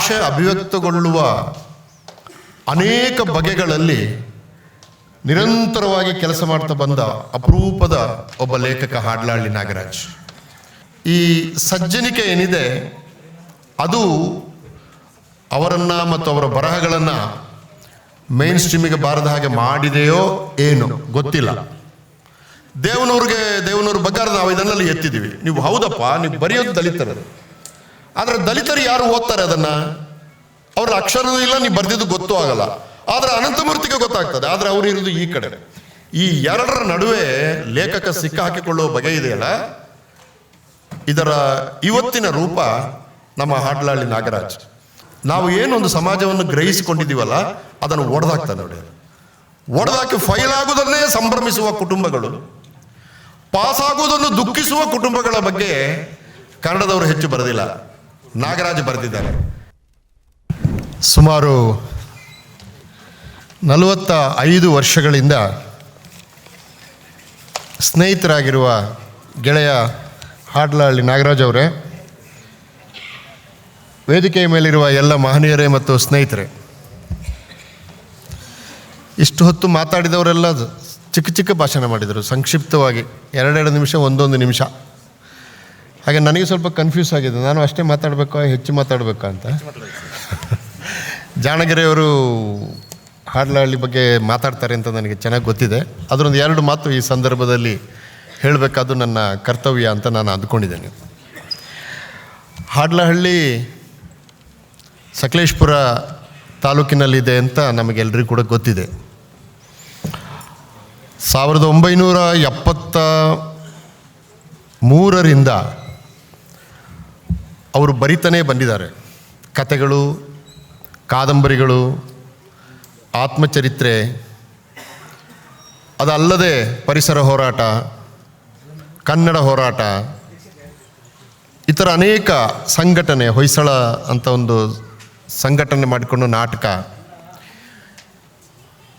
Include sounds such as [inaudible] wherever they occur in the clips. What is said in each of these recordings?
ಭಾಷೆ ಅಭಿವ್ಯಕ್ತಗೊಳ್ಳುವ ಅನೇಕ ಬಗೆಗಳಲ್ಲಿ ನಿರಂತರವಾಗಿ ಕೆಲಸ ಮಾಡ್ತಾ ಬಂದ ಅಪರೂಪದ ಒಬ್ಬ ಲೇಖಕ ಹಾಡ್ಲಹಳ್ಳಿ ನಾಗರಾಜ್. ಈ ಸಜ್ಜನಿಕೆ ಏನಿದೆ, ಅದು ಅವರನ್ನು ಮತ್ತು ಅವರ ಬರಹಗಳನ್ನು ಮೇನ್ ಸ್ಟ್ರೀಮಿಗೆ ಬಾರದ ಹಾಗೆ ಮಾಡಿದೆಯೋ ಏನು ಗೊತ್ತಿಲ್ಲ. ದೇವನೂರಿಗೆ ದೇವನೂರು ಬಗ್ಗೆ ನಾವು ಇದನ್ನೆಲ್ಲ ಎತ್ತಿದ್ದೀವಿ. ನೀವು ಹೌದಪ್ಪ, ನೀವು ಬರೆಯೋದು ದಲಿತರದು ಆದರೆ ದಲಿತರು ಯಾರು ಓದ್ತಾರೆ ಅದನ್ನ? ಅವ್ರ ಅಕ್ಷರನೂ ಇಲ್ಲ, ನೀವು ಬರ್ದಿದ್ದು ಗೊತ್ತೂ ಆಗಲ್ಲ. ಆದರೆ ಅನಂತಮೂರ್ತಿಗೆ ಗೊತ್ತಾಗ್ತದೆ. ಆದರೆ ಅವರು ಇರೋದು ಈ ಕಡೆ. ಈ ಎರಡರ ನಡುವೆ ಲೇಖಕ ಸಿಕ್ಕ ಹಾಕಿಕೊಳ್ಳುವ ಬಗೆ ಇದೆಯಲ್ಲ? ಇದರ ಇವತ್ತಿನ ರೂಪ ನಮ್ಮ ಹಾಡ್ಲಹಳ್ಳಿ ನಾಗರಾಜ್. ನಾವು ಏನೊಂದು ಸಮಾಜವನ್ನು ಗ್ರಹಿಸಿಕೊಂಡಿದ್ದೀವಲ್ಲ, ಅದನ್ನು ಒಡೆದಾಗ್ತದೆ ನೋಡಿ ಒಡೆದಾಕಿ ಫೈಲ್ ಆಗುವುದನ್ನೇ ಸಂಭ್ರಮಿಸುವ ಕುಟುಂಬಗಳು, ಪಾಸ್ ಆಗುವುದನ್ನು ದುಃಖಿಸುವ ಕುಟುಂಬಗಳ ಬಗ್ಗೆ ಕನ್ನಡದವರು ಹೆಚ್ಚು ಬರೆದಿಲ್ಲ. ನಾಗರಾಜ್ ಬರೆದಿದ್ದಾರೆ. ಸುಮಾರು ನಲವತ್ತ ಐದು ವರ್ಷಗಳಿಂದ ಸ್ನೇಹಿತರಾಗಿರುವ ಗೆಳೆಯ ಹಾಡ್ಲಹಳ್ಳಿ ನಾಗರಾಜ್ ಅವರೇ, ವೇದಿಕೆಯ ಮೇಲಿರುವ ಎಲ್ಲ ಮಹನೀಯರೇ ಮತ್ತು ಸ್ನೇಹಿತರೆ, ಇಷ್ಟು ಹೊತ್ತು ಮಾತಾಡಿದವರೆಲ್ಲ ಚಿಕ್ಕ ಚಿಕ್ಕ ಭಾಷಣ ಮಾಡಿದರು. ಸಂಕ್ಷಿಪ್ತವಾಗಿ ಎರಡೆರಡು ನಿಮಿಷ, ಒಂದೊಂದು ನಿಮಿಷ. ಹಾಗೆ ನನಗೆ ಸ್ವಲ್ಪ ಕನ್ಫ್ಯೂಸ್ ಆಗಿದೆ. ನಾನು ಅಷ್ಟೇ ಮಾತಾಡಬೇಕಾ ಹೆಚ್ಚು ಮಾತಾಡಬೇಕಾ ಅಂತ? [laughs] ಜಾಣಗೆರೆಯವರು ಹಾಡ್ಲಹಳ್ಳಿ ಬಗ್ಗೆ ಮಾತಾಡ್ತಾರೆ ಅಂತ ನನಗೆ ಚೆನ್ನಾಗಿ ಗೊತ್ತಿದೆ. ಅದರೊಂದು ಎರಡು ಮಾತು ಈ ಸಂದರ್ಭದಲ್ಲಿ ಹೇಳಬೇಕಾದ್ದು ನನ್ನ ಕರ್ತವ್ಯ ಅಂತ ನಾನು ಅಂದ್ಕೊಂಡಿದ್ದೇನೆ. ಹಾಡ್ಲಹಳ್ಳಿ ಸಕಲೇಶ್ಪುರ ತಾಲೂಕಿನಲ್ಲಿದೆ ಅಂತ ನಮಗೆಲ್ಲರಿಗೂ ಕೂಡ ಗೊತ್ತಿದೆ. ಸಾವಿರದ ಒಂಬೈನೂರ ಎಪ್ಪತ್ತ ಮೂರರಿಂದ ಅವರು ಬರಿತಾನೇ ಬಂದಿದ್ದಾರೆ. ಕತೆಗಳು, ಕಾದಂಬರಿಗಳು, ಆತ್ಮಚರಿತ್ರೆ, ಅದಲ್ಲದೆ ಪರಿಸರ ಹೋರಾಟ, ಕನ್ನಡ ಹೋರಾಟ, ಇತರ ಅನೇಕ ಸಂಘಟನೆ, ಹೊಯ್ಸಳ ಅಂತ ಒಂದು ಸಂಘಟನೆ ಮಾಡಿಕೊಂಡು ನಾಟಕ.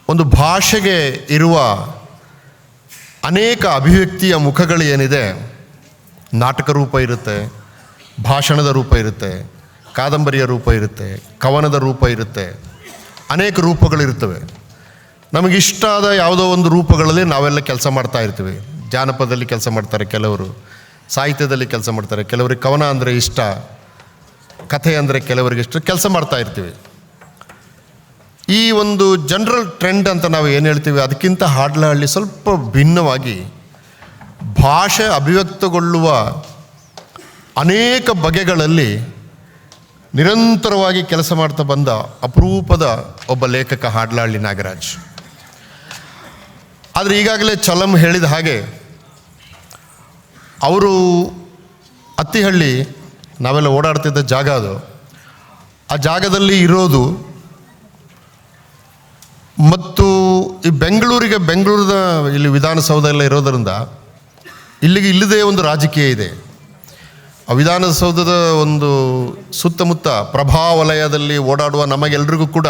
ಒಂದು ಭಾಷೆಗೆ ಇರುವ ಅನೇಕ ಅಭಿವ್ಯಕ್ತಿಯ ಮುಖಗಳು ಏನಿದೆ, ನಾಟಕ ರೂಪ ಇರುತ್ತೆ. ಭಾಷಣದ ರೂಪ ಇರುತ್ತೆ, ಕಾದಂಬರಿಯ ರೂಪ ಇರುತ್ತೆ, ಕವನದ ರೂಪ ಇರುತ್ತೆ, ಅನೇಕ ರೂಪಗಳಿರ್ತವೆ ನಮಗಿಷ್ಟಾದ ಯಾವುದೋ ಒಂದು ರೂಪಗಳಲ್ಲಿ ನಾವೆಲ್ಲ ಕೆಲಸ ಮಾಡ್ತಾ ಇರ್ತೀವಿ. ಜಾನಪದದಲ್ಲಿ ಕೆಲಸ ಮಾಡ್ತಾರೆ ಕೆಲವರು, ಸಾಹಿತ್ಯದಲ್ಲಿ ಕೆಲಸ ಮಾಡ್ತಾರೆ ಕೆಲವರಿಗೆ ಕವನ ಅಂದರೆ ಇಷ್ಟ, ಕಥೆ ಅಂದರೆ ಕೆಲವರಿಗೆ ಇಷ್ಟ, ಕೆಲಸ ಮಾಡ್ತಾ ಇರ್ತೀವಿ. ಈ ಒಂದು ಜನರಲ್ ಟ್ರೆಂಡ್ ಅಂತ ನಾವು ಏನು ಹೇಳ್ತೀವಿ, ಅದಕ್ಕಿಂತ ಹಾಡ್ಲಹಳ್ಳಿ ಸ್ವಲ್ಪ ಭಿನ್ನವಾಗಿ ಭಾಷೆ ಅಭಿವ್ಯಕ್ತಗೊಳ್ಳುವ ಅನೇಕ ಬಗೆಗಳಲ್ಲಿ ನಿರಂತರವಾಗಿ ಕೆಲಸ ಮಾಡ್ತಾ ಬಂದ ಅಪರೂಪದ ಒಬ್ಬ ಲೇಖಕ ಹಾಡ್ಲಾಳ್ಳಿ ನಾಗರಾಜ್. ಆದರೆ ಈಗಾಗಲೇ ಚಲಂ ಹೇಳಿದ ಹಾಗೆ ಅವರು ಅತ್ತಿಹಳ್ಳಿ ನಾವೆಲ್ಲ ಓಡಾಡ್ತಿದ್ದ ಜಾಗ ಅದು. ಆ ಜಾಗದಲ್ಲಿ ಇರೋದು ಮತ್ತು ಈ ಬೆಂಗಳೂರಿಗೆ ಬೆಂಗಳೂರಿನ ಇಲ್ಲಿ ವಿಧಾನಸೌಧ ಎಲ್ಲ ಇರೋದರಿಂದ ಇಲ್ಲಿಗೆ ಇಲ್ಲದೇ ಒಂದು ರಾಜಕೀಯ ಇದೆ. ಆ ವಿಧಾನಸೌಧದ ಒಂದು ಸುತ್ತಮುತ್ತ ಪ್ರಭಾವಲಯದಲ್ಲಿ ಓಡಾಡುವ ನಮಗೆಲ್ರಿಗೂ ಕೂಡ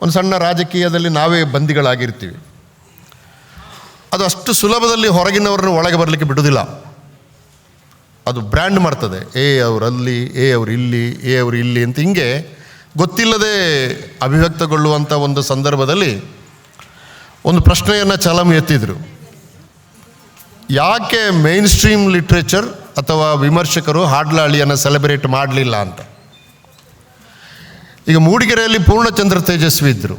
ಒಂದು ಸಣ್ಣ ರಾಜಕೀಯದಲ್ಲಿ ನಾವೇ ಬಂದಿಗಳಾಗಿರ್ತೀವಿ. ಅದು ಅಷ್ಟು ಸುಲಭದಲ್ಲಿ ಹೊರಗಿನವ್ರನ್ನ ಒಳಗೆ ಬರಲಿಕ್ಕೆ ಬಿಡೋದಿಲ್ಲ ಅದು ಬ್ರ್ಯಾಂಡ್ ಮಾಡ್ತದೆ. ಏ ಅವ್ರು ಅಲ್ಲಿ ಏ ಅವ್ರು ಇಲ್ಲಿ ಏ ಅವ್ರು ಇಲ್ಲಿ ಅಂತ ಹಿಂಗೆ ಗೊತ್ತಿಲ್ಲದೆ ಅಭಿವ್ಯಕ್ತಗೊಳ್ಳುವಂಥ ಒಂದು ಸಂದರ್ಭದಲ್ಲಿ ಒಂದು ಪ್ರಶ್ನೆಯನ್ನು ಚಲಂ ಎತ್ತಿದರು. ಯಾಕೆ ಮೇನ್ ಸ್ಟ್ರೀಮ್ ಲಿಟ್ರೇಚರ್ ಅಥವಾ ವಿಮರ್ಶಕರು ಹಾಡ್ಲಹಳ್ಳಿಯನ್ನು ಸೆಲೆಬ್ರೇಟ್ ಮಾಡಲಿಲ್ಲ ಅಂತ. ಈಗ ಮೂಡಿಗೆರೆಯಲ್ಲಿ ಪೂರ್ಣಚಂದ್ರ ತೇಜಸ್ವಿ ಇದ್ದರು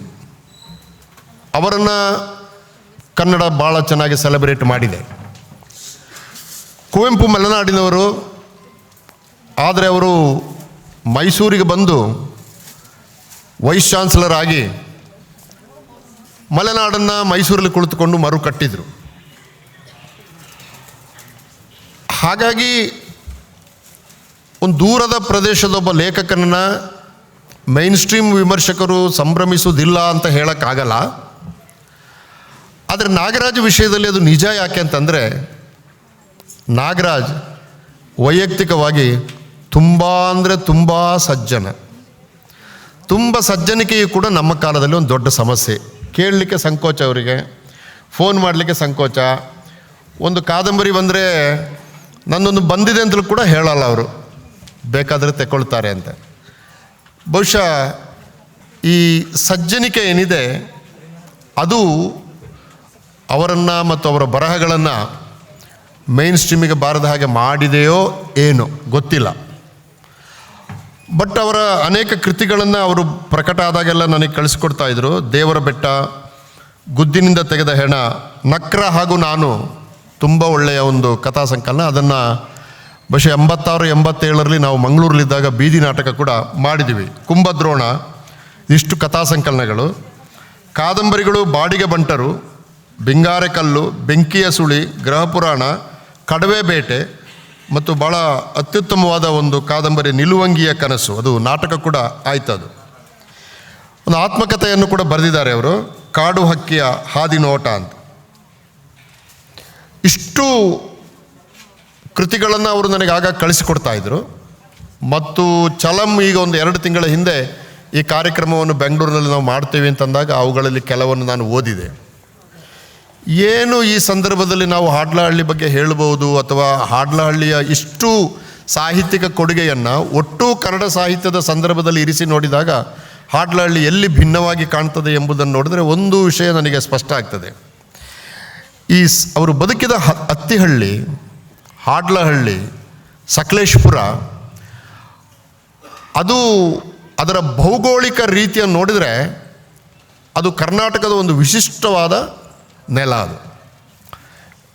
ಅವರನ್ನು ಕನ್ನಡ ಭಾಳ ಚೆನ್ನಾಗಿ ಸೆಲೆಬ್ರೇಟ್ ಮಾಡಿದೆ. ಕುವೆಂಪು ಮಲೆನಾಡಿನವರು, ಆದರೆ ಅವರು ಮೈಸೂರಿಗೆ ಬಂದು ವೈಸ್ ಚಾನ್ಸಲರ್ ಆಗಿ ಮಲೆನಾಡನ್ನು ಮೈಸೂರಲ್ಲಿ ಕುಳಿತುಕೊಂಡು ಮರು ಕಟ್ಟಿದರು. ಹಾಗಾಗಿ ಒಂದು ದೂರದ ಪ್ರದೇಶದ ಒಬ್ಬ ಲೇಖಕನನ್ನು ಮೈನ್ ಸ್ಟ್ರೀಮ್ ವಿಮರ್ಶಕರು ಸಂಭ್ರಮಿಸುವುದಿಲ್ಲ ಅಂತ ಹೇಳೋಕ್ಕಾಗಲ್ಲ. ಆದರೆ ನಾಗರಾಜ್ ವಿಷಯದಲ್ಲಿ ಅದು ನಿಜ ಯಾಕೆ ಅಂತಂದರೆ ನಾಗರಾಜ್ ವೈಯಕ್ತಿಕವಾಗಿ ತುಂಬ ಅಂದರೆ ತುಂಬ ಸಜ್ಜನ. ತುಂಬ ಸಜ್ಜನಿಕೆಯು ಕೂಡ ನಮ್ಮ ಕಾಲದಲ್ಲಿ ಒಂದು ದೊಡ್ಡ ಸಮಸ್ಯೆ. ಕೇಳಲಿಕ್ಕೆ ಸಂಕೋಚ ಅವರಿಗೆ, ಫೋನ್ ಮಾಡಲಿಕ್ಕೆ ಸಂಕೋಚ. ಒಂದು ಕಾದಂಬರಿ ಬಂದರೆ ನನ್ನೊಂದು ಬಂದಿದೆ ಅಂತಲೂ ಕೂಡ ಹೇಳಲ್ಲ ಅವರು. ಬೇಕಾದರೆ ತೆಕ್ಕೊಳ್ತಾರೆ ಅಂತ. ಬಹುಶಃ ಈ ಸಜ್ಜನಿಕೆ ಏನಿದೆ, ಅದು ಅವರನ್ನು ಮತ್ತು ಅವರ ಬರಹಗಳನ್ನು ಮೈನ್ ಸ್ಟ್ರೀಮಿಗೆ ಬಾರದ ಹಾಗೆ ಮಾಡಿದೆಯೋ ಏನೋ, ಗೊತ್ತಿಲ್ಲ. ಬಟ್ ಅವರ ಅನೇಕ ಕೃತಿಗಳನ್ನು ಅವರು ಪ್ರಕಟ ಆದಾಗೆಲ್ಲ ನನಗೆ ಕಳಿಸ್ಕೊಡ್ತಾ ಇದ್ದರು ದೇವರ ಬೆಟ್ಟ, ಗುದ್ದಿನಿಂದ ತೆಗೆದ ಹೆಣ, ನಕ್ರ ಹಾಗೂ ನಾನು ತುಂಬ ಒಳ್ಳೆಯ ಒಂದು ಕಥಾ ಸಂಕಲನ. ಅದನ್ನು ಬಹುಶಃ ಎಂಬತ್ತಾರು, ಎಂಬತ್ತೇಳರಲ್ಲಿ ನಾವು ಮಂಗಳೂರಲ್ಲಿದ್ದಾಗ ಬೀದಿ ನಾಟಕ ಕೂಡ ಮಾಡಿದ್ದೀವಿ ಕುಂಭದ್ರೋಣ ಇಷ್ಟು ಕಥಾ ಸಂಕಲನಗಳು. ಕಾದಂಬರಿಗಳು ಬಾಡಿಗೆ ಬಂಟರು ಬಿಂಗಾರೆಕಲ್ಲು ಬೆಂಕಿಯ ಸುಳಿ ಗೃಹ ಕಡವೆ ಬೇಟೆ ಮತ್ತು ಭಾಳ ಅತ್ಯುತ್ತಮವಾದ ಒಂದು ಕಾದಂಬರಿ ನಿಲುವಂಗಿಯ ಕನಸು. ಅದು ನಾಟಕ ಕೂಡ ಆಯ್ತು ಅದು ಒಂದು ಆತ್ಮಕಥೆಯನ್ನು ಕೂಡ ಬರೆದಿದ್ದಾರೆ ಅವರು. ಕಾಡು ಹಕ್ಕಿಯ ಹಾದಿನೋಟ ಅಂತ. ಇಷ್ಟು ಕೃತಿಗಳನ್ನು ಅವರು ನನಗೆ ಆಗ ಕಳಿಸಿಕೊಡ್ತಾ ಇದ್ದರು ಮತ್ತು ಚಲಂ ಈಗ ಒಂದು ಎರಡು ತಿಂಗಳ ಹಿಂದೆ ಈ ಕಾರ್ಯಕ್ರಮವನ್ನು ಬೆಂಗಳೂರಿನಲ್ಲಿ ನಾವು ಮಾಡ್ತೇವೆ ಅಂತಂದಾಗ ಅವುಗಳಲ್ಲಿ ಕೆಲವನ್ನು ನಾನು ಓದಿದೆ. ಏನು ಈ ಸಂದರ್ಭದಲ್ಲಿ ನಾವು ಹಾಡ್ಲಹಳ್ಳಿ ಬಗ್ಗೆ ಹೇಳಬಹುದು ಅಥವಾ ಹಾಡ್ಲಹಳ್ಳಿಯ ಇಷ್ಟು ಸಾಹಿತ್ಯಿಕ ಕೊಡುಗೆಯನ್ನು ಒಟ್ಟು ಕನ್ನಡ ಸಾಹಿತ್ಯದ ಸಂದರ್ಭದಲ್ಲಿ ಇರಿಸಿ ನೋಡಿದಾಗ ಹಾಡ್ಲಹಳ್ಳಿ ಎಲ್ಲಿ ಭಿನ್ನವಾಗಿ ಕಾಣ್ತದೆ ಎಂಬುದನ್ನು ನೋಡಿದರೆ ಒಂದು ವಿಷಯ ನನಗೆ ಸ್ಪಷ್ಟ ಆಗ್ತದೆ. ಈ ಅವರು ಬದುಕಿದ ಹ, ಅತ್ತಿಹಳ್ಳಿ, ಹಾಡ್ಲಹಳ್ಳಿ, ಸಕಲೇಶ್ಪುರ, ಅದು ಅದರ ಭೌಗೋಳಿಕ ರೀತಿಯನ್ನು ನೋಡಿದರೆ ಅದು ಕರ್ನಾಟಕದ ಒಂದು ವಿಶಿಷ್ಟವಾದ ನೆಲ ಅದು.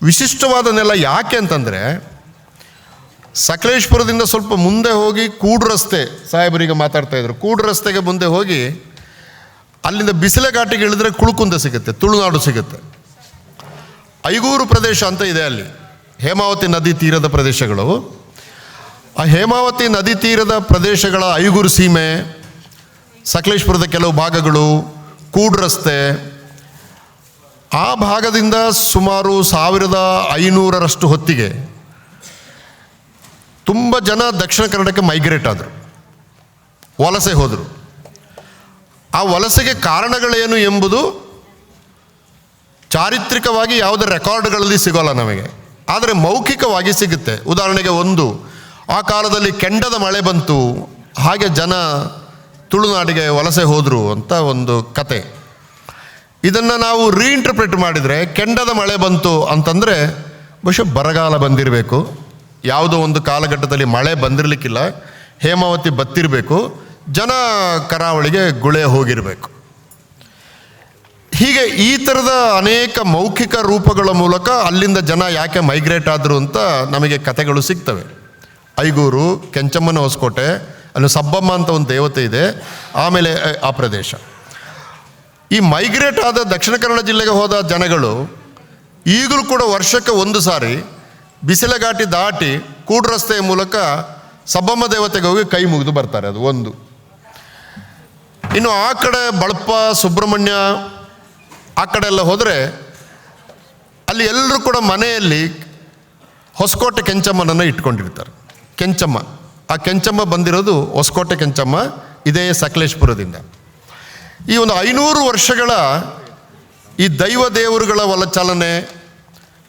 ವಿಶಿಷ್ಟವಾದ ನೆಲ ಯಾಕೆ ಅಂತಂದರೆ, ಸಕಲೇಶ್ಪುರದಿಂದ ಸ್ವಲ್ಪ ಮುಂದೆ ಹೋಗಿ ಕೂಡು ರಸ್ತೆ, ಸಾಹೇಬರಿಗೆ ಮಾತಾಡ್ತಾ ಇದ್ರು. ಕೂಡು ರಸ್ತೆಗೆ ಮುಂದೆ ಹೋಗಿ ಅಲ್ಲಿಂದ ಬಿಸಿಲೆ ಘಾಟಿಗೆ ಇಳಿದ್ರೆ ಕುಳುಕುಂದ ಸಿಗುತ್ತೆ, ತುಳುನಾಡು ಸಿಗುತ್ತೆ. ಐಗೂರು ಪ್ರದೇಶ ಅಂತ ಇದೆ ಅಲ್ಲಿ. ಹೇಮಾವತಿ ನದಿ ತೀರದ ಪ್ರದೇಶಗಳು. ಆ ಹೇಮಾವತಿ ನದಿ ತೀರದ ಪ್ರದೇಶಗಳ ಐಗೂರು ಸೀಮೆ, ಸಕಲೇಶ್ಪುರದ ಕೆಲವು ಭಾಗಗಳು, ಕೂಡು ರಸ್ತೆ. ಆ ಭಾಗದಿಂದ ಸುಮಾರು ಸಾವಿರದ ಐನೂರರಷ್ಟು ಹೊತ್ತಿಗೆ ತುಂಬ ಜನ ದಕ್ಷಿಣ ಕನ್ನಡಕ್ಕೆ ಮೈಗ್ರೇಟ್ ಆದರು. ವಲಸೆ ಹೋದರು. ಆ ವಲಸೆಗೆ ಕಾರಣಗಳೇನು ಎಂಬುದು ಚಾರಿತ್ರಿಕವಾಗಿ ಯಾವುದೇ ರೆಕಾರ್ಡ್ಗಳಲ್ಲಿ ಸಿಗೋಲ್ಲ ನಮಗೆ. ಆದರೆ ಮೌಖಿಕವಾಗಿ ಸಿಗುತ್ತೆ. ಉದಾಹರಣೆಗೆ ಒಂದು, ಆ ಕಾಲದಲ್ಲಿ ಕೆಂಡದ ಮಳೆ ಬಂತು, ಹಾಗೆ ಜನ ತುಳುನಾಡಿಗೆ ವಲಸೆ ಹೋದರು ಅಂತ ಒಂದು ಕತೆ. ಇದನ್ನು ನಾವು ರೀಇಂಟರ್ಪ್ರಿಟ್ ಮಾಡಿದರೆ ಕೆಂಡದ ಮಳೆ ಬಂತು ಅಂತಂದರೆ ಬಹುಶಃ ಬರಗಾಲ ಬಂದಿರಬೇಕು. ಯಾವುದೋ ಒಂದು ಕಾಲಘಟ್ಟದಲ್ಲಿ ಮಳೆ ಬಂದಿರಲಿಕ್ಕಿಲ್ಲ, ಹೇಮಾವತಿ ಬತ್ತಿರಬೇಕು, ಜನ ಕರಾವಳಿಗೆ ಗುಳೆ ಹೋಗಿರಬೇಕು. ಹೀಗೆ ಈ ಥರದ ಅನೇಕ ಮೌಖಿಕ ರೂಪಗಳ ಮೂಲಕ ಅಲ್ಲಿಂದ ಜನ ಯಾಕೆ ಮೈಗ್ರೇಟ್ ಆದರು ಅಂತ ನಮಗೆ ಕಥೆಗಳು ಸಿಗ್ತವೆ. ಐಗೂರು, ಕೆಂಚಮ್ಮನ ಹೊಸಕೋಟೆ, ಅಲ್ಲಿ ಸಬ್ಬಮ್ಮ ಅಂತ ಒಂದು ದೇವತೆ ಇದೆ, ಆಮೇಲೆ ಆ ಪ್ರದೇಶ. ಈ ಮೈಗ್ರೇಟ್ ಆದ ದಕ್ಷಿಣ ಕನ್ನಡ ಜಿಲ್ಲೆಗೆ ಹೋದ ಜನಗಳು ಈಗಲೂ ಕೂಡ ವರ್ಷಕ್ಕೆ ಒಂದು ಸಾರಿ ಬಿಸಿಲಘಾಟಿ ದಾಟಿ ಕೂಡ ರಸ್ತೆಯ ಮೂಲಕ ಸಬ್ಬಮ್ಮ ದೇವತೆಗೆ ಹೋಗಿ ಕೈ ಮುಗಿದು ಬರ್ತಾರೆ, ಅದು ಒಂದು. ಇನ್ನು ಆ ಕಡೆ ಬಳಪ, ಸುಬ್ರಹ್ಮಣ್ಯ ಆ ಕಡೆ ಎಲ್ಲ ಹೋದರೆ ಅಲ್ಲಿ ಎಲ್ಲರೂ ಕೂಡ ಮನೆಯಲ್ಲಿ ಹೊಸಕೋಟೆ ಕೆಂಚಮ್ಮನನ್ನು ಇಟ್ಕೊಂಡಿರ್ತಾರೆ. ಕೆಂಚಮ್ಮ. ಆ ಕೆಂಚಮ್ಮ ಬಂದಿರೋದು ಹೊಸಕೋಟೆ ಕೆಂಚಮ್ಮ, ಇದೇ ಸಕಲೇಶ್ಪುರದಿಂದ. ಈ ಒಂದು ಐನೂರು ವರ್ಷಗಳ ಈ ದೈವ ದೇವರುಗಳ ಒಲ ಚಲನೆ,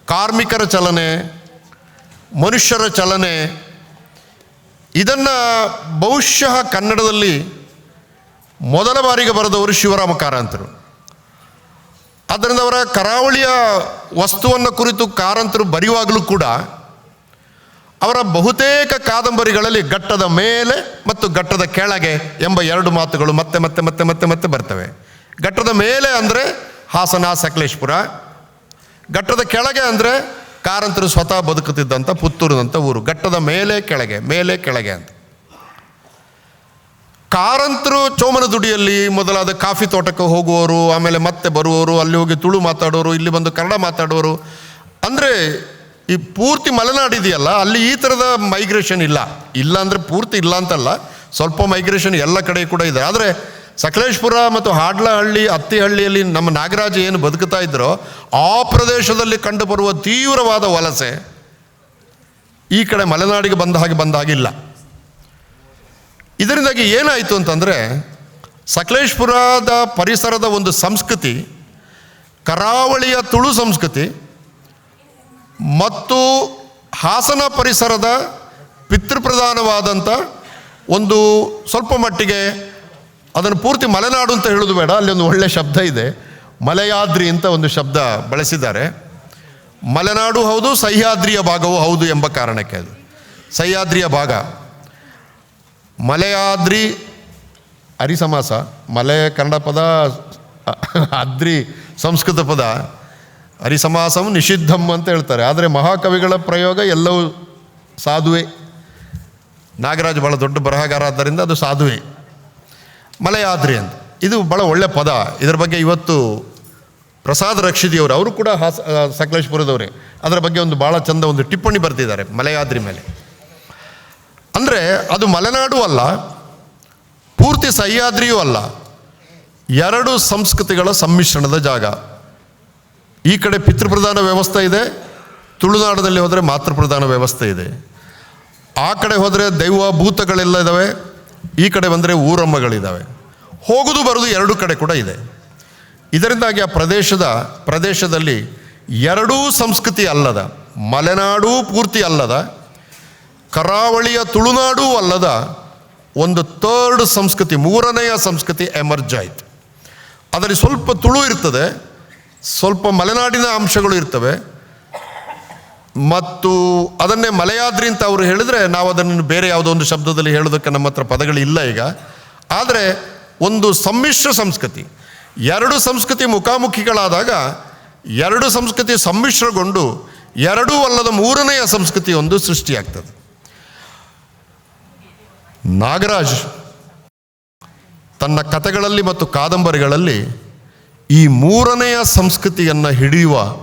ಕಾರ್ಮಿಕರ ಚಲನೆ, ಮನುಷ್ಯರ ಚಲನೆ, ಇದನ್ನು ಬಹುಶಃ ಕನ್ನಡದಲ್ಲಿ ಮೊದಲ ಬಾರಿಗೆ ಬರೆದವರು ಶಿವರಾಮ ಕಾರಂತರು ಆದ್ದರಿಂದ ಅವರ ಕರಾವಳಿಯ ವಸ್ತುವನ್ನು ಕುರಿತು ಕಾರಂತರು ಬರೆಯುವಾಗಲೂ ಕೂಡ ಅವರ ಬಹುತೇಕ ಕಾದಂಬರಿಗಳಲ್ಲಿ ಘಟ್ಟದ ಮೇಲೆ ಮತ್ತು ಘಟ್ಟದ ಕೆಳಗೆ ಎಂಬ ಎರಡು ಮಾತುಗಳು ಮತ್ತೆ ಮತ್ತೆ ಮತ್ತೆ ಮತ್ತೆ ಮತ್ತೆ ಬರ್ತವೆ. ಘಟ್ಟದ ಮೇಲೆ ಅಂದರೆ ಹಾಸನ, ಸಕಲೇಶ್ಪುರ. ಘಟ್ಟದ ಕೆಳಗೆ ಅಂದರೆ ಕಾರಂತರು ಸ್ವತಃ ಬದುಕುತ್ತಿದ್ದಂಥ ಪುತ್ತೂರಿನಂಥ ಊರು. ಘಟ್ಟದ ಮೇಲೆ, ಕೆಳಗೆ ಮೇಲೆ, ಕೆಳಗೆ ಅಂತ. ಕಾರಂತರು ಚೋಮನದುಡಿಯಲ್ಲಿ ಮೊದಲಾದ ಕಾಫಿ ತೋಟಕ್ಕೆ ಹೋಗುವವರು, ಆಮೇಲೆ ಮತ್ತೆ ಬರುವವರು, ಅಲ್ಲಿ ಹೋಗಿ ತುಳು ಮಾತಾಡೋರು, ಇಲ್ಲಿ ಬಂದು ಕನ್ನಡ ಮಾತಾಡೋರು ಅಂದರೆ ಈ ಪೂರ್ತಿ ಮಲೆನಾಡು ಇದೆಯಲ್ಲ, ಅಲ್ಲಿ ಈ ಥರದ ಮೈಗ್ರೇಷನ್ ಇಲ್ಲ. ಇಲ್ಲ ಅಂದರೆ ಪೂರ್ತಿ ಇಲ್ಲ ಅಂತಲ್ಲ, ಸ್ವಲ್ಪ ಮೈಗ್ರೇಷನ್ ಎಲ್ಲ ಕಡೆ ಕೂಡ ಇದೆ. ಆದರೆ ಸಕಲೇಶ್ಪುರ ಮತ್ತು ಹಾಡ್ಲಹಳ್ಳಿ, ಅತ್ತಿಹಳ್ಳಿಯಲ್ಲಿ ನಮ್ಮ ನಾಗರಾಜ ಏನು ಬದುಕುತ್ತಾ ಇದ್ದರೋ ಆ ಪ್ರದೇಶದಲ್ಲಿ ಕಂಡುಬರುವ ತೀವ್ರವಾದ ವಲಸೆ ಈ ಕಡೆ ಮಲೆನಾಡಿಗೆ ಬಂದ ಹಾಗೆ ಬಂದ ಹಾಗಿಲ್ಲ ಇದರಿಂದಾಗಿ ಏನಾಯಿತು ಅಂತಂದರೆ ಸಕಲೇಶ್ಪುರದ ಪರಿಸರದ ಒಂದು ಸಂಸ್ಕೃತಿ, ಕರಾವಳಿಯ ತುಳು ಸಂಸ್ಕೃತಿ ಮತ್ತು ಹಾಸನ ಪರಿಸರದ ಪಿತೃಪ್ರಧಾನವಾದಂಥ ಒಂದು ಸ್ವಲ್ಪ ಮಟ್ಟಿಗೆ ಅದನ್ನು ಪೂರ್ತಿ ಮಲೆನಾಡು ಅಂತ ಹೇಳೋದು ಬೇಡ, ಅಲ್ಲಿ ಒಂದು ಒಳ್ಳೆಯ ಶಬ್ದ ಇದೆ. ಮಲೆಯಾದ್ರಿ ಅಂತ ಒಂದು ಶಬ್ದ ಬಳಸಿದ್ದಾರೆ. ಮಲೆನಾಡು ಹೌದು, ಸಹ್ಯಾದ್ರಿಯ ಭಾಗವೂ ಹೌದು ಎಂಬ ಕಾರಣಕ್ಕೆ ಅದು. ಸಹ್ಯಾದ್ರಿಯ ಭಾಗ. ಮಲೆಯಾದ್ರಿ ಹರಿಸಮಾಸ, ಮಲೆ ಕನ್ನಡ ಪದ, ಅದ್ರಿ ಸಂಸ್ಕೃತ ಪದ ಅರಿಸಮಾಸಂ ನಿಷಿದ್ಧಂ ಅಂತ ಹೇಳ್ತಾರೆ. ಆದರೆ ಮಹಾಕವಿಗಳ ಪ್ರಯೋಗ ಎಲ್ಲವೂ ಸಾಧುವೆ. ನಾಗರಾಜ್ ಭಾಳ ದೊಡ್ಡ ಬರಹಗಾರ ಆದ್ದರಿಂದ ಅದು ಸಾಧುವೆ. ಮಲೆಯಾದ್ರಿ ಅಂತ. ಇದು ಭಾಳ ಒಳ್ಳೆಯ ಪದ. ಇದರ ಬಗ್ಗೆ ಇವತ್ತು ಪ್ರಸಾದ್ ರಕ್ಷಿದಿಯವರು, ಅವರು ಕೂಡ ಹಾಸ ಸಕಲೇಶ್ಪುರದವರೇ. ಅದರ ಬಗ್ಗೆ ಒಂದು ಭಾಳ ಚಂದ ಒಂದು ಟಿಪ್ಪಣಿ ಬರ್ತಿದ್ದಾರೆ ಮಲೆಯಾದ್ರಿ ಮೇಲೆ. ಅಂದರೆ ಅದು ಮಲೆನಾಡು ಅಲ್ಲ, ಪೂರ್ತಿ ಸಹ್ಯಾದ್ರಿಯೂ ಅಲ್ಲ. ಎರಡು ಸಂಸ್ಕೃತಿಗಳ ಸಮ್ಮಿಶ್ರಣದ ಜಾಗ. ಈ ಕಡೆ ಪಿತೃಪ್ರಧಾನ ವ್ಯವಸ್ಥೆ ಇದೆ ತುಳುನಾಡದಲ್ಲಿ ಹೋದರೆ ಮಾತೃಪ್ರಧಾನ ವ್ಯವಸ್ಥೆ ಇದೆ. ಆ ಕಡೆ ಹೋದರೆ ದೈವ ಭೂತಗಳೆಲ್ಲ ಇದ್ದಾವೆ ಈ ಕಡೆ ಬಂದರೆ ಊರಮ್ಮಗಳಿದ್ದಾವೆ ಹೋಗೋದು ಬರೋದು ಎರಡು ಕಡೆ ಕೂಡ ಇದೆ. ಇದರಿಂದಾಗಿ ಆ ಪ್ರದೇಶದ, ಪ್ರದೇಶದಲ್ಲಿ ಎರಡೂ ಸಂಸ್ಕೃತಿ ಅಲ್ಲದ, ಮಲೆನಾಡೂ ಪೂರ್ತಿ ಅಲ್ಲದ ಕರಾವಳಿಯ ತುಳುನಾಡೂ ಅಲ್ಲದ ಒಂದು ಥರ್ಡ್ ಸಂಸ್ಕೃತಿ, ಮೂರನೆಯ ಸಂಸ್ಕೃತಿ ಎಮರ್ಜ್ ಆಯಿತು ಅದರಲ್ಲಿ ಸ್ವಲ್ಪ ತುಳು ಇರ್ತದೆ, ಸ್ವಲ್ಪ ಮಲೆನಾಡಿನ ಅಂಶಗಳು ಇರ್ತವೆ. ಮತ್ತು ಅದನ್ನೇ ಮಲೆಯಾದ್ರಿ ಅಂತ ಅವರು ಹೇಳಿದರೆ ನಾವು ಅದನ್ನು ಬೇರೆ ಯಾವುದೋ ಒಂದು ಶಬ್ದದಲ್ಲಿ ಹೇಳೋದಕ್ಕೆ ನಮ್ಮ ಹತ್ರ ಪದಗಳಿಲ್ಲ ಈಗ. ಆದರೆ ಒಂದು ಸಮ್ಮಿಶ್ರ ಸಂಸ್ಕೃತಿ, ಎರಡು ಸಂಸ್ಕೃತಿ ಮುಖಾಮುಖಿಗಳಾದಾಗ ಎರಡು ಸಂಸ್ಕೃತಿ ಸಮ್ಮಿಶ್ರಗೊಂಡು ಎರಡೂ ಅಲ್ಲದ ಮೂರನೆಯ ಸಂಸ್ಕೃತಿ ಒಂದು ಸೃಷ್ಟಿಯಾಗ್ತದೆ. ನಾಗರಾಜ್ ತನ್ನ ಕಥೆಗಳಲ್ಲಿ ಮತ್ತು ಕಾದಂಬರಿಗಳಲ್ಲಿ ಈ ಮೂರನೆಯ ಸಂಸ್ಕೃತಿಯನ್ನು ಹಿಡಿಯುವ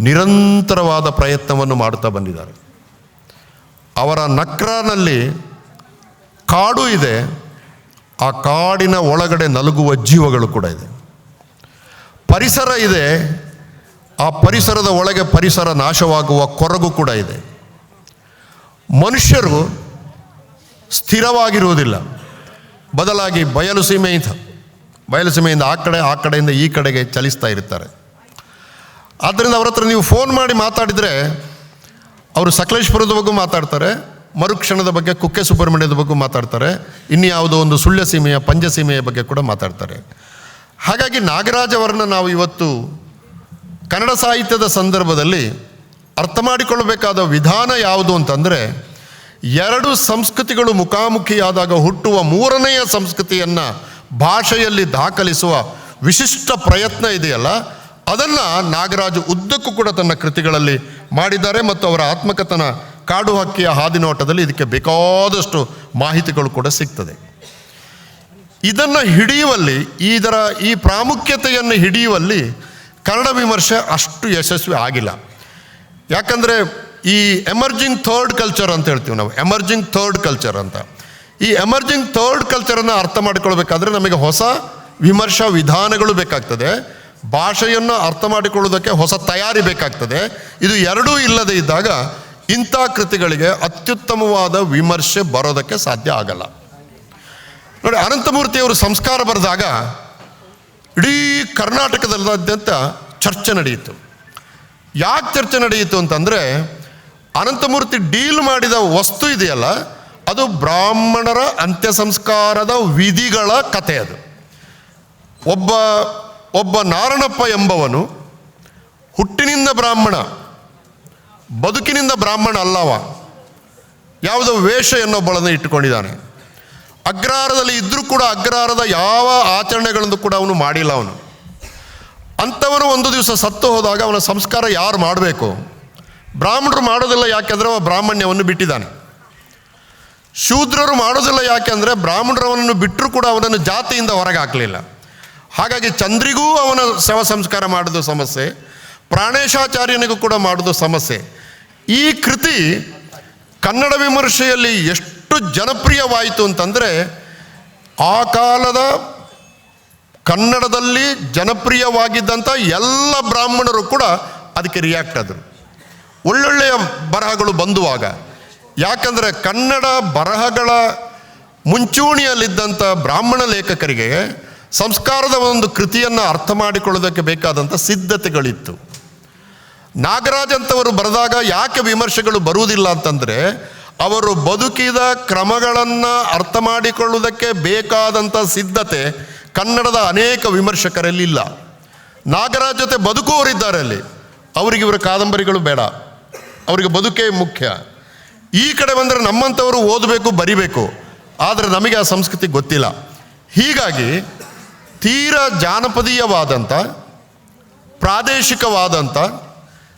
ನಿರಂತರವಾದ ಪ್ರಯತ್ನವನ್ನು ಮಾಡುತ್ತಾ ಬಂದಿದ್ದಾರೆ. ಅವರ ನಕ್ರಾನಲ್ಲಿ ಕಾಡು ಇದೆ, ಆ ಕಾಡಿನ ಒಳಗಡೆ ನಲುಗುವ ಜೀವಗಳು ಕೂಡ ಇದೆ. ಪರಿಸರ ಇದೆ, ಆ ಪರಿಸರದ ಒಳಗೆ ಪರಿಸರ ನಾಶವಾಗುವ ಕೊರಗು ಕೂಡ ಇದೆ. ಮನುಷ್ಯರು ಸ್ಥಿರವಾಗಿರುವುದಿಲ್ಲ. ಬದಲಾಗಿ ಬಯಲು ಸೀಮೆಯಿಂದ ಬಯಲು ಸೀಮೆಯಿಂದ ಆ ಕಡೆ, ಆ ಕಡೆಯಿಂದ ಈ ಕಡೆಗೆ ಚಲಿಸ್ತಾ ಇರ್ತಾರೆ. ಆದ್ದರಿಂದ ಅವ್ರ ಹತ್ರ ನೀವು ಫೋನ್ ಮಾಡಿ ಮಾತಾಡಿದರೆ ಅವರು ಸಕಲೇಶ್ಪುರದ ಬಗ್ಗೆ ಮಾತಾಡ್ತಾರೆ, ಮರುಕ್ಷಣದ ಬಗ್ಗೆ ಕುಕ್ಕೆ ಸುಬ್ರಹ್ಮಣ್ಯದ ಬಗ್ಗೆ ಮಾತಾಡ್ತಾರೆ, ಇನ್ಯಾವುದೋ ಒಂದು ಸುಳ್ಯ ಸೀಮೆಯ, ಪಂಜ ಸೀಮೆಯ ಬಗ್ಗೆ ಕೂಡ ಮಾತಾಡ್ತಾರೆ. ಹಾಗಾಗಿ ನಾಗರಾಜ್ ಅವರನ್ನು ನಾವು ಇವತ್ತು ಕನ್ನಡ ಸಾಹಿತ್ಯದ ಸಂದರ್ಭದಲ್ಲಿ ಅರ್ಥ ಮಾಡಿಕೊಳ್ಳಬೇಕಾದ ವಿಧಾನ ಯಾವುದು ಅಂತಂದರೆ ಎರಡು ಸಂಸ್ಕೃತಿಗಳು ಮುಖಾಮುಖಿಯಾದಾಗ ಹುಟ್ಟುವ ಮೂರನೆಯ ಸಂಸ್ಕೃತಿಯನ್ನು ಭಾಷೆಯಲ್ಲಿ ದಾಖಲಿಸುವ ವಿಶಿಷ್ಟ ಪ್ರಯತ್ನ ಇದೆಯಲ್ಲ, ಅದನ್ನು ನಾಗರಾಜು ಉದ್ದಕ್ಕೂ ಕೂಡ ತನ್ನ ಕೃತಿಗಳಲ್ಲಿ ಮಾಡಿದ್ದಾರೆ ಮತ್ತು ಅವರ ಆತ್ಮಕಥನ ಕಾಡು ಹಕ್ಕಿಯ ಹಾದಿನೋಟದಲ್ಲಿ ಇದಕ್ಕೆ ಬೇಕಾದಷ್ಟು ಮಾಹಿತಿಗಳು ಕೂಡ ಸಿಗ್ತದೆ. ಇದನ್ನು ಹಿಡಿಯುವಲ್ಲಿ ಇದರ ಈ ಪ್ರಾಮುಖ್ಯತೆಯನ್ನು ಹಿಡಿಯುವಲ್ಲಿ ಕನ್ನಡ ವಿಮರ್ಶೆ ಅಷ್ಟು ಯಶಸ್ವಿ ಆಗಿಲ್ಲ. ಯಾಕಂದರೆ ಈ ಎಮರ್ಜಿಂಗ್ ಥರ್ಡ್ ಕಲ್ಚರ್ ಅಂತ ಹೇಳ್ತೀವಿ ನಾವು. ಎಮರ್ಜಿಂಗ್ ಥರ್ಡ್ ಕಲ್ಚರ್ ಅಂತ. ಈ ಎಮರ್ಜಿಂಗ್ ಥರ್ಡ್ ಕಲ್ಚರನ್ನು ಅರ್ಥ ಮಾಡಿಕೊಳ್ಬೇಕಾದ್ರೆ ನಮಗೆ ಹೊಸ ವಿಮರ್ಶಾ ವಿಧಾನಗಳು ಬೇಕಾಗ್ತದೆ. ಭಾಷೆಯನ್ನು ಅರ್ಥ ಮಾಡಿಕೊಳ್ಳೋದಕ್ಕೆ ಹೊಸ ತಯಾರಿ ಬೇಕಾಗ್ತದೆ. ಇದು ಎರಡೂ ಇಲ್ಲದೆ ಇದ್ದಾಗ ಇಂಥ ಕೃತಿಗಳಿಗೆ ಅತ್ಯುತ್ತಮವಾದ ವಿಮರ್ಶೆ ಬರೋದಕ್ಕೆ ಸಾಧ್ಯ ಆಗಲ್ಲ. ನೋಡಿ, ಅನಂತಮೂರ್ತಿಯವರು ಸಂಸ್ಕಾರ ಬರೆದಾಗ ಇಡೀ ಕರ್ನಾಟಕದಲ್ಲಾದ್ಯಂತ ಚರ್ಚೆ ನಡೆಯಿತು. ಯಾಕೆ ಚರ್ಚೆ ನಡೆಯಿತು ಅಂತಂದರೆ ಅನಂತಮೂರ್ತಿ ಡೀಲ್ ಮಾಡಿದ ವಸ್ತು ಇದೆಯಲ್ಲ, ಅದು ಬ್ರಾಹ್ಮಣರ ಅಂತ್ಯ ಸಂಸ್ಕಾರದ ವಿಧಿಗಳ ಕಥೆ ಅದು. ಒಬ್ಬ ಒಬ್ಬ ನಾರಣಪ್ಪ ಎಂಬವನು ಹುಟ್ಟಿನಿಂದ ಬ್ರಾಹ್ಮಣ, ಬದುಕಿನಿಂದ ಬ್ರಾಹ್ಮಣ ಅಲ್ಲವ, ಯಾವುದೋ ವೇಷ ಎನ್ನೊಬ್ಬಳನ್ನು ಇಟ್ಟುಕೊಂಡಿದ್ದಾನೆ. ಅಗ್ರಹಾರದಲ್ಲಿ ಇದ್ದರೂ ಕೂಡ ಅಗ್ರಹಾರದ ಯಾವ ಆಚರಣೆಗಳನ್ನು ಕೂಡ ಅವನು ಮಾಡಿಲ್ಲ ಅವನು. ಅಂಥವನು ಒಂದು ದಿವಸ ಸತ್ತು ಹೋದಾಗ ಅವನ ಸಂಸ್ಕಾರ ಯಾರು ಮಾಡಬೇಕು? ಬ್ರಾಹ್ಮಣರು ಮಾಡೋದಿಲ್ಲ ಯಾಕೆಂದರೆ ಅವ ಬ್ರಾಹ್ಮಣ್ಯವನ್ನು ಬಿಟ್ಟಿದ್ದಾನೆ. ಶೂದ್ರರು ಮಾಡೋದಿಲ್ಲ ಯಾಕೆಂದರೆ ಬ್ರಾಹ್ಮಣರವನನ್ನು ಬಿಟ್ಟರೂ ಕೂಡ ಅವನನ್ನು ಜಾತಿಯಿಂದ ಹೊರಗೆ ಹಾಕಲಿಲ್ಲ ಹಾಗಾಗಿ ಚಂದ್ರಿಗೂ ಅವನ ಶವ ಸಂಸ್ಕಾರ ಮಾಡೋದು ಸಮಸ್ಯೆ, ಪ್ರಾಣೇಶಾಚಾರ್ಯನಿಗೂ ಕೂಡ ಮಾಡೋದು ಸಮಸ್ಯೆ. ಈ ಕೃತಿ ಕನ್ನಡ ವಿಮರ್ಶೆಯಲ್ಲಿ ಎಷ್ಟು ಜನಪ್ರಿಯವಾಯಿತು ಅಂತಂದರೆ ಆ ಕಾಲದ ಕನ್ನಡದಲ್ಲಿ ಜನಪ್ರಿಯವಾಗಿದ್ದಂಥ ಎಲ್ಲ ಬ್ರಾಹ್ಮಣರು ಕೂಡ ಅದಕ್ಕೆ ರಿಯಾಕ್ಟ್ ಆದರು. ಒಳ್ಳೊಳ್ಳೆಯ ಬರಹಗಳು ಬಂದುವಾಗ, ಯಾಕಂದರೆ ಕನ್ನಡ ಬರಹಗಳ ಮುಂಚೂಣಿಯಲ್ಲಿದ್ದಂಥ ಬ್ರಾಹ್ಮಣ ಲೇಖಕರಿಗೆ ಸಂಸ್ಕಾರದ ಒಂದು ಕೃತಿಯನ್ನು ಅರ್ಥ ಮಾಡಿಕೊಳ್ಳೋದಕ್ಕೆ ಬೇಕಾದಂಥ ಸಿದ್ಧತೆಗಳಿತ್ತು. ನಾಗರಾಜ್ ಅಂತವರು ಬರೆದಾಗ ಯಾಕೆ ವಿಮರ್ಶೆಗಳು ಬರುವುದಿಲ್ಲ ಅಂತಂದರೆ, ಅವರು ಬದುಕಿದ ಕ್ರಮಗಳನ್ನು ಅರ್ಥ ಮಾಡಿಕೊಳ್ಳುವುದಕ್ಕೆ ಬೇಕಾದಂಥ ಸಿದ್ಧತೆ ಕನ್ನಡದ ಅನೇಕ ವಿಮರ್ಶಕರಲ್ಲಿ ಇಲ್ಲ. ನಾಗರಾಜ್ ಜೊತೆ ಬದುಕುವವರಿದ್ದಾರೆ ಅಲ್ಲಿ. ಅವರಿಗೆ ಇವರ ಕಾದಂಬರಿಗಳು ಬೇಡ. ಅವರಿಗೆ ಬದುಕೇ ಮುಖ್ಯ. ಈ ಕಡೆ ಬಂದರೆ ನಮ್ಮಂಥವರು ಓದಬೇಕು, ಬರಿಬೇಕು. ಆದರೆ ನಮಗೆ ಆ ಸಂಸ್ಕೃತಿ ಗೊತ್ತಿಲ್ಲ. ಹೀಗಾಗಿ ತೀರ ಜಾನಪದೀಯವಾದಂಥ, ಪ್ರಾದೇಶಿಕವಾದಂಥ,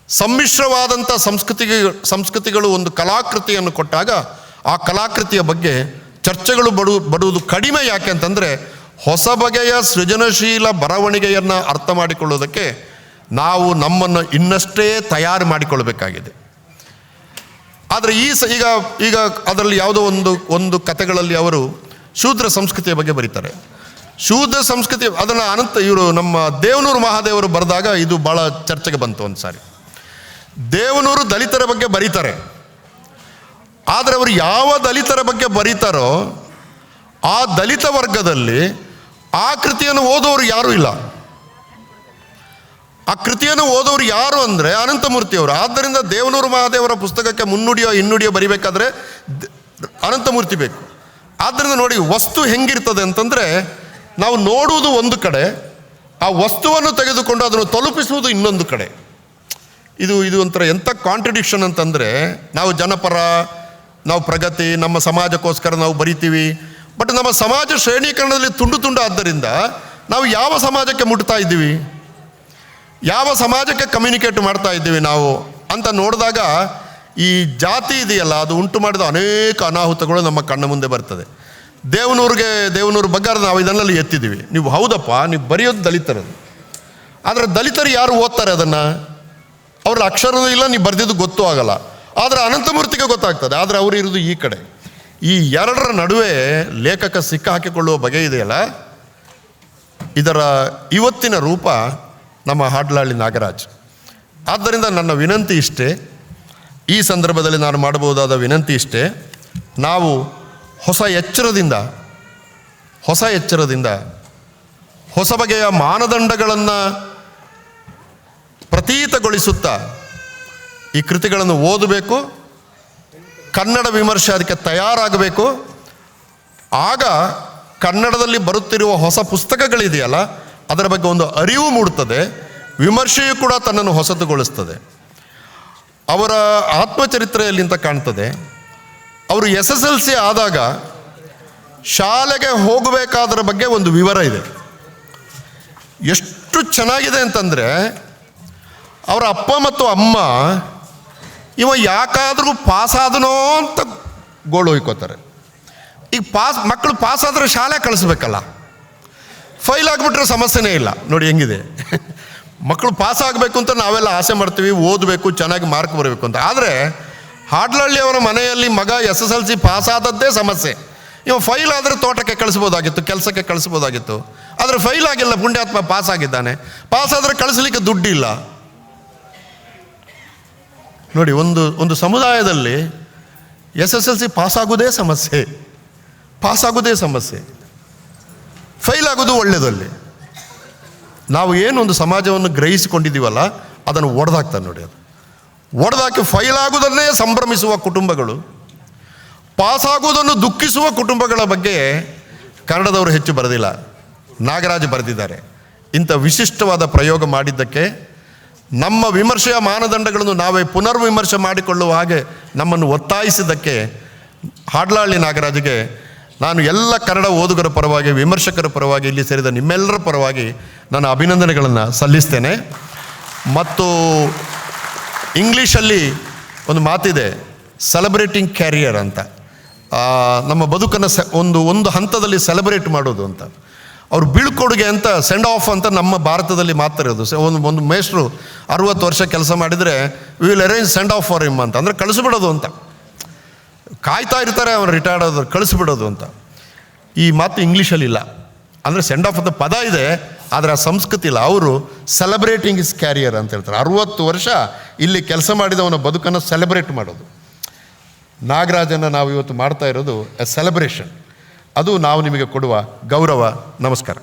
ಸಮ್ಮಿಶ್ರವಾದಂಥ ಸಂಸ್ಕೃತಿ ಸಂಸ್ಕೃತಿಗಳು ಒಂದು ಕಲಾಕೃತಿಯನ್ನು ಕೊಟ್ಟಾಗ ಆ ಕಲಾಕೃತಿಯ ಬಗ್ಗೆ ಚರ್ಚೆಗಳು ಬಡು, ಬಡುವುದು ಕಡಿಮೆ ಯಾಕೆ ಅಂತಂದರೆ ಹೊಸ ಬಗೆಯ ಸೃಜನಶೀಲ ಬರವಣಿಗೆಯನ್ನು ಅರ್ಥ ಮಾಡಿಕೊಳ್ಳೋದಕ್ಕೆ ನಾವು ನಮ್ಮನ್ನು ಇನ್ನಷ್ಟೇ ತಯಾರು ಮಾಡಿಕೊಳ್ಬೇಕಾಗಿದೆ. ಆದರೆ ಈ ಸ ಈಗ ಈಗ ಅದರಲ್ಲಿ ಯಾವುದೋ ಒಂದು ಒಂದು ಕಥೆಗಳಲ್ಲಿ ಅವರು ಶೂದ್ರ ಸಂಸ್ಕೃತಿಯ ಬಗ್ಗೆ ಬರೀತಾರೆ. ಶೂದ್ರ ಸಂಸ್ಕೃತಿ, ಅದನ್ನು ಅನಂತ, ಇವರು ನಮ್ಮ ದೇವನೂರು ಮಹಾದೇವರು ಬರೆದಾಗ ಇದು ಭಾಳ ಚರ್ಚೆಗೆ ಬಂತು ಒಂದು ಸಾರಿ. ದೇವನೂರು ದಲಿತರ ಬಗ್ಗೆ ಬರೀತಾರೆ. ಆದರೆ ಅವರು ಯಾವ ದಲಿತರ ಬಗ್ಗೆ ಬರೀತಾರೋ ಆ ದಲಿತ ವರ್ಗದಲ್ಲಿ ಆ ಕೃತಿಯನ್ನು ಓದೋರು ಯಾರೂ ಇಲ್ಲ. ಆ ಕೃತಿಯನ್ನು ಓದೋರು ಯಾರು ಅಂದರೆ ಅನಂತಮೂರ್ತಿಯವರು. ಆದ್ದರಿಂದ ದೇವನೂರು ಮಹಾದೇವರ ಪುಸ್ತಕಕ್ಕೆ ಮುನ್ನುಡಿಯೋ ಹಿನ್ನುಡಿಯೋ ಬರಿಬೇಕಾದ್ರೆ ಅನಂತಮೂರ್ತಿ ಬೇಕು. ಆದ್ದರಿಂದ ನೋಡಿ, ವಸ್ತು ಹೆಂಗಿರ್ತದೆ ಅಂತಂದರೆ ನಾವು ನೋಡುವುದು ಒಂದು ಕಡೆ, ಆ ವಸ್ತುವನ್ನು ತೆಗೆದುಕೊಂಡು ಅದನ್ನು ತಲುಪಿಸುವುದು ಇನ್ನೊಂದು ಕಡೆ. ಇದು ಇದು ಒಂಥರ ಎಂಥ ಕಾಂಟ್ರಡಿಕ್ಷನ್ ಅಂತಂದರೆ, ನಾವು ಜನಪರ, ನಾವು ಪ್ರಗತಿ, ನಮ್ಮ ಸಮಾಜಕ್ಕೋಸ್ಕರ ನಾವು ಬರಿತೀವಿ. ಬಟ್ ನಮ್ಮ ಸಮಾಜ ಶ್ರೇಣೀಕರಣದಲ್ಲಿ ತುಂಡು ತುಂಡು ಆದ್ದರಿಂದ ನಾವು ಯಾವ ಸಮಾಜಕ್ಕೆ ಮುಟ್ತಾ ಇದ್ದೀವಿ? ಯಾವ ಸಮಾಜಕ್ಕೆ ಕಮ್ಯುನಿಕೇಟ್ ಮಾಡ್ತಾ ಇದ್ದೀವಿ ನಾವು ಅಂತ ನೋಡಿದಾಗ ಈ ಜಾತಿ ಇದೆಯಲ್ಲ, ಅದು ಉಂಟು ಮಾಡಿದ ಅನೇಕ ಅನಾಹುತಗಳು ನಮ್ಮ ಕಣ್ಣ ಮುಂದೆ ಬರ್ತದೆ. ದೇವನೂರಿಗೆ ದೇವನೂರು ಬಗ್ಗೆ ನಾವು ಇದನ್ನಲ್ಲಿ ಎತ್ತಿದ್ದೀವಿ. ನೀವು ಹೌದಪ್ಪ, ನೀವು ಬರೆಯೋದು ದಲಿತರದು ಆದರೆ ದಲಿತರು ಯಾರು ಓದ್ತಾರೆ ಅದನ್ನು? ಅವ್ರ ಅಕ್ಷರವೂ ಇಲ್ಲ, ನೀವು ಬರೆದಿದ್ದು ಗೊತ್ತೂ ಆಗಲ್ಲ. ಆದರೆ ಅನಂತಮೂರ್ತಿಗೆ ಗೊತ್ತಾಗ್ತದೆ. ಆದರೆ ಅವರು ಇರೋದು ಈ ಕಡೆ. ಈ ಎರಡರ ನಡುವೆ ಲೇಖಕ ಸಿಕ್ಕ ಹಾಕಿಕೊಳ್ಳುವ ಬಗೆ ಇದೆಯಲ್ಲ? ಇದರ ಇವತ್ತಿನ ರೂಪ ನಮ್ಮ ಹಾಡ್ಲಹಳ್ಳಿ ನಾಗರಾಜ್. ಆದ್ದರಿಂದ ನನ್ನ ವಿನಂತಿ ಇಷ್ಟೇ, ಈ ಸಂದರ್ಭದಲ್ಲಿ ನಾನು ಮಾಡಬಹುದಾದ ವಿನಂತಿ ಇಷ್ಟೇ, ನಾವು ಹೊಸ ಎಚ್ಚರದಿಂದ ಹೊಸ ಎಚ್ಚರದಿಂದ, ಹೊಸ ಬಗೆಯ ಮಾನದಂಡಗಳನ್ನು ಪ್ರತೀತಗೊಳಿಸುತ್ತಾ ಈ ಕೃತಿಗಳನ್ನು ಓದಬೇಕು, ಕನ್ನಡ ವಿಮರ್ಶೆ ಅದಕ್ಕೆ ತಯಾರಾಗಬೇಕು. ಆಗ ಕನ್ನಡದಲ್ಲಿ ಬರುತ್ತಿರುವ ಹೊಸ ಪುಸ್ತಕಗಳಿದೆಯಲ್ಲ ಅದರ ಬಗ್ಗೆ ಒಂದು ಅರಿವು ಮೂಡುತ್ತದೆ, ವಿಮರ್ಶೆಯು ಕೂಡ ತನ್ನನ್ನು ಹೊಸತುಗೊಳಿಸ್ತದೆ. ಅವರ ಆತ್ಮಚರಿತ್ರೆಯಲ್ಲಿ ಅಂತ ಕಾಣ್ತದೆ, ಅವರು ಎಸ್ ಎಸ್ ಎಲ್ ಸಿ ಆದಾಗ ಶಾಲೆಗೆ ಹೋಗಬೇಕಾದ್ರ ಬಗ್ಗೆ ಒಂದು ವಿವರ ಇದೆ. ಎಷ್ಟು ಚೆನ್ನಾಗಿದೆ ಅಂತಂದರೆ, ಅವರ ಅಪ್ಪ ಮತ್ತು ಅಮ್ಮ, ಇವ ಯಾಕಾದರೂ ಪಾಸ್ ಆದನೋ ಅಂತ ಗೋಳು ಹೊಯ್ಕೋತಾರೆ. ಈಗ ಪಾಸ್ ಮಕ್ಕಳು ಪಾಸ್ ಆದರೆ ಶಾಲೆ ಕಳಿಸ್ಬೇಕಲ್ಲ. ಫೈಲ್ ಆಗಿಬಿಟ್ರೆ ಸಮಸ್ಯೆನೇ ಇಲ್ಲ. ನೋಡಿ ಹೆಂಗಿದೆ. ಮಕ್ಕಳು ಪಾಸ್ ಆಗಬೇಕು ಅಂತ ನಾವೆಲ್ಲ ಆಸೆ ಮಾಡ್ತೀವಿ, ಓದಬೇಕು, ಚೆನ್ನಾಗಿ ಮಾರ್ಕ್ ಬರಬೇಕು ಅಂತ. ಆದರೆ ಹಾಡ್ಲಹಳ್ಳಿ ಅವರ ಮನೆಯಲ್ಲಿ ಮಗ S S L C pass ಆದದ್ದೇ ಸಮಸ್ಯೆ. ಇವ ಫೈಲ್ ಆದರೆ ತೋಟಕ್ಕೆ ಕಳಿಸ್ಬೋದಾಗಿತ್ತು, ಕೆಲಸಕ್ಕೆ ಕಳಿಸ್ಬೋದಾಗಿತ್ತು. ಆದರೆ ಫೈಲ್ ಆಗಿಲ್ಲ, ಪುಣ್ಯಾತ್ಮ ಪಾಸ್ ಆಗಿದ್ದಾನೆ. ಪಾಸ್ ಆದರೆ ಕಳಿಸ್ಲಿಕ್ಕೆ ದುಡ್ಡಿಲ್ಲ. ನೋಡಿ ಒಂದು ಒಂದು ಸಮುದಾಯದಲ್ಲಿ S S L C pass ಆಗೋದೇ ಸಮಸ್ಯೆ. ಪಾಸ್ ಆಗೋದೇ ಸಮಸ್ಯೆ. ಫೈಲ್ ಆಗೋದು ಒಳ್ಳೆಯದಲ್ಲಿ ನಾವು ಏನೊಂದು ಸಮಾಜವನ್ನು ಗ್ರಹಿಸಿಕೊಂಡಿದ್ದೀವಲ್ಲ, ಅದನ್ನು ಒಡೆದಾಕ್ತಾನೆ ನೋಡಿ ಅದು. ಒಡೆದಾಕಿ ಫೈಲ್ ಆಗುವುದನ್ನೇ ಸಂಭ್ರಮಿಸುವ ಕುಟುಂಬಗಳು ಪಾಸಾಗುವುದನ್ನು ದುಃಖಿಸುವ ಕುಟುಂಬಗಳ ಬಗ್ಗೆ ಕನ್ನಡದವರು ಹೆಚ್ಚು ಬರೆದಿಲ್ಲ. ನಾಗರಾಜ್ ಬರೆದಿದ್ದಾರೆ. ಇಂಥ ವಿಶಿಷ್ಟವಾದ ಪ್ರಯೋಗ ಮಾಡಿದ್ದಕ್ಕೆ ನಮ್ಮ ವಿಮರ್ಶೆಯ ಮಾನದಂಡಗಳನ್ನು ನಾವೇ ಪುನರ್ವಿಮರ್ಶೆ ಮಾಡಿಕೊಳ್ಳುವ ಹಾಗೆ ನಮ್ಮನ್ನು ಒತ್ತಾಯಿಸಿದ್ದಕ್ಕೆ ಹಾಡ್ಲಹಳ್ಳಿ ನಾಗರಾಜ್ಗೆ ನಾನು ಎಲ್ಲ ಕನ್ನಡ ಓದುಗರ ಪರವಾಗಿ, ವಿಮರ್ಶಕರ ಪರವಾಗಿ ಇಲ್ಲಿ ಸೇರಿದ ನಿಮ್ಮೆಲ್ಲರ ಪರವಾಗಿ ನಾನು ಅಭಿನಂದನೆಗಳನ್ನು ಸಲ್ಲಿಸ್ತೇನೆ. ಮತ್ತು ಇಂಗ್ಲೀಷಲ್ಲಿ ಒಂದು ಮಾತಿದೆ ಸೆಲೆಬ್ರೇಟಿಂಗ್ ಕ್ಯಾರಿಯರ್ ಅಂತ. ನಮ್ಮ ಬದುಕನ್ನು ಸೆ, ಒಂದು ಒಂದು ಹಂತದಲ್ಲಿ ಸೆಲೆಬ್ರೇಟ್ ಮಾಡೋದು ಅಂತ. ಅವ್ರು ಬೀಳ್ಕೊಡುಗೆ ಅಂತ ಸೆಂಡ್ ಆಫ್ ಅಂತ ನಮ್ಮ ಭಾರತದಲ್ಲಿ ಮಾತಾಡೋದು ಒಂದು ಒಂದು ಮೇಷ್ಟ್ರು ಅರುವತ್ತು ವರ್ಷ ಕೆಲಸ ಮಾಡಿದರೆ we will arrange send off for him ಅಂತ. ಅಂದರೆ ಕಳಿಸ್ಬಿಡೋದು ಅಂತ. ಕಾಯ್ತಾ ಇರ್ತಾರೆ ಅವ್ರು ರಿಟೈರ್ಡ್ ಆದ್ರು ಕಳಿಸ್ಬಿಡೋದು ಅಂತ. ಈ ಮಾತು ಇಂಗ್ಲೀಷಲ್ಲಿ ಇಲ್ಲ. ಅಂದರೆ ಸೆಂಡ್ ಆಫ್ ಅಂತ ಪದ ಇದೆ, ಆದರೆ ಆ ಸಂಸ್ಕೃತಿ ಇಲ್ಲ. ಅವರು ಸೆಲೆಬ್ರೇಟಿಂಗ್ ಇಸ್ ಕ್ಯಾರಿಯರ್ ಅಂತ ಹೇಳ್ತಾರೆ. ಅರುವತ್ತು ವರ್ಷ ಇಲ್ಲಿ ಕೆಲಸ ಮಾಡಿದವನ ಬದುಕನ್ನು ಸೆಲೆಬ್ರೇಟ್ ಮಾಡೋದು. ನಾಗರಾಜನ ನಾವು ಇವತ್ತು ಮಾಡ್ತಾ ಇರೋದು ಎ ಸೆಲೆಬ್ರೇಷನ್ ಅದು ನಾವು ನಿಮಗೆ ಕೊಡುವ ಗೌರವ, ನಮಸ್ಕಾರ.